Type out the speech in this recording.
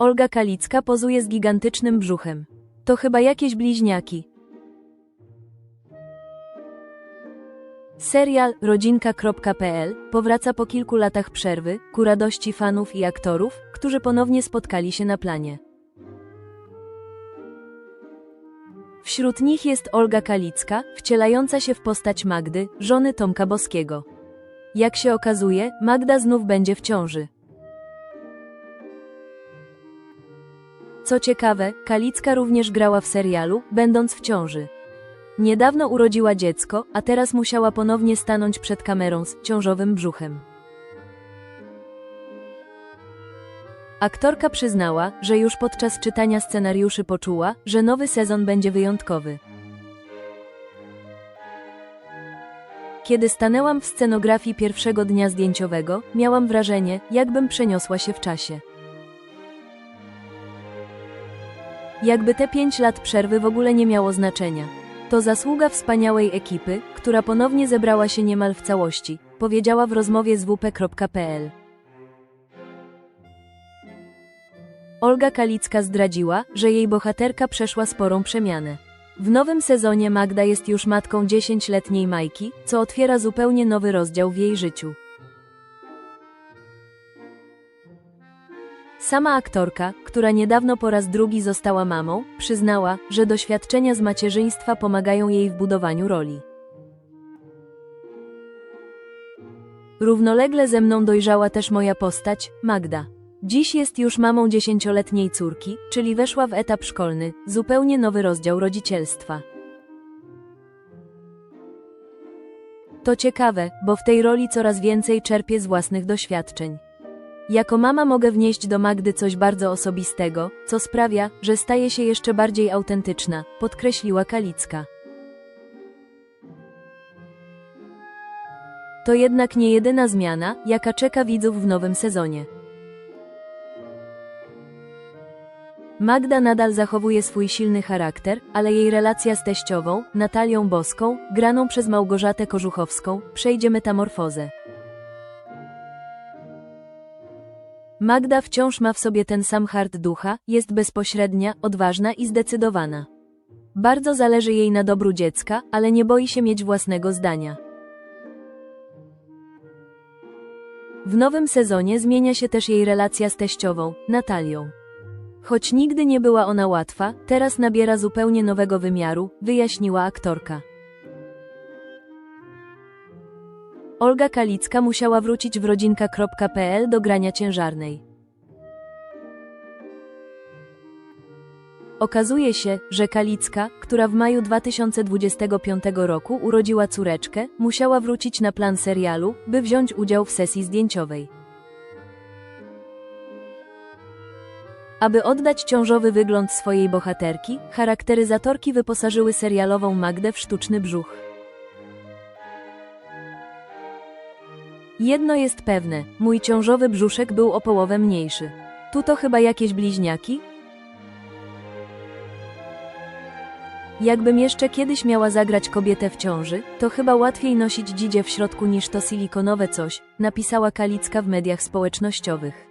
Olga Kalicka pozuje z gigantycznym brzuchem. To chyba jakieś bliźniaki. Serial rodzinka.pl powraca po kilku latach przerwy, ku radości fanów i aktorów, którzy ponownie spotkali się na planie. Wśród nich jest Olga Kalicka, wcielająca się w postać Magdy, żony Tomka Boskiego. Jak się okazuje, Magda znów będzie w ciąży. Co ciekawe, Kalicka również grała w serialu, będąc w ciąży. Niedawno urodziła dziecko, a teraz musiała ponownie stanąć przed kamerą z ciążowym brzuchem. Aktorka przyznała, że już podczas czytania scenariuszy poczuła, że nowy sezon będzie wyjątkowy. Kiedy stanęłam w scenografii pierwszego dnia zdjęciowego, miałam wrażenie, jakbym przeniosła się w czasie. Jakby te pięć lat przerwy w ogóle nie miało znaczenia. To zasługa wspaniałej ekipy, która ponownie zebrała się niemal w całości, powiedziała w rozmowie z wp.pl. Olga Kalicka zdradziła, że jej bohaterka przeszła sporą przemianę. W nowym sezonie Magda jest już matką 10-letniej Majki, co otwiera zupełnie nowy rozdział w jej życiu. Sama aktorka, która niedawno po raz drugi została mamą, przyznała, że doświadczenia z macierzyństwa pomagają jej w budowaniu roli. Równolegle ze mną dojrzała też moja postać, Magda. Dziś jest już mamą dziesięcioletniej córki, czyli weszła w etap szkolny, zupełnie nowy rozdział rodzicielstwa. To ciekawe, bo w tej roli coraz więcej czerpię z własnych doświadczeń. Jako mama mogę wnieść do Magdy coś bardzo osobistego, co sprawia, że staje się jeszcze bardziej autentyczna, podkreśliła Kalicka. To jednak nie jedyna zmiana, jaka czeka widzów w nowym sezonie. Magda nadal zachowuje swój silny charakter, ale jej relacja z teściową, Natalią Boską, graną przez Małgorzatę Korzuchowską, przejdzie metamorfozę. Magda wciąż ma w sobie ten sam hart ducha, jest bezpośrednia, odważna i zdecydowana. Bardzo zależy jej na dobru dziecka, ale nie boi się mieć własnego zdania. W nowym sezonie zmienia się też jej relacja z teściową, Natalią. Choć nigdy nie była ona łatwa, teraz nabiera zupełnie nowego wymiaru, wyjaśniła aktorka. Olga Kalicka musiała wrócić w rodzinka.pl do grania ciężarnej. Okazuje się, że Kalicka, która w maju 2025 roku urodziła córeczkę, musiała wrócić na plan serialu, by wziąć udział w sesji zdjęciowej. Aby oddać ciążowy wygląd swojej bohaterki, charakteryzatorki wyposażyły serialową Magdę w sztuczny brzuch. Jedno jest pewne, mój ciążowy brzuszek był o połowę mniejszy. Tu to chyba jakieś bliźniaki? Jakbym jeszcze kiedyś miała zagrać kobietę w ciąży, to chyba łatwiej nosić dzidzie w środku niż to silikonowe coś, napisała Kalicka w mediach społecznościowych.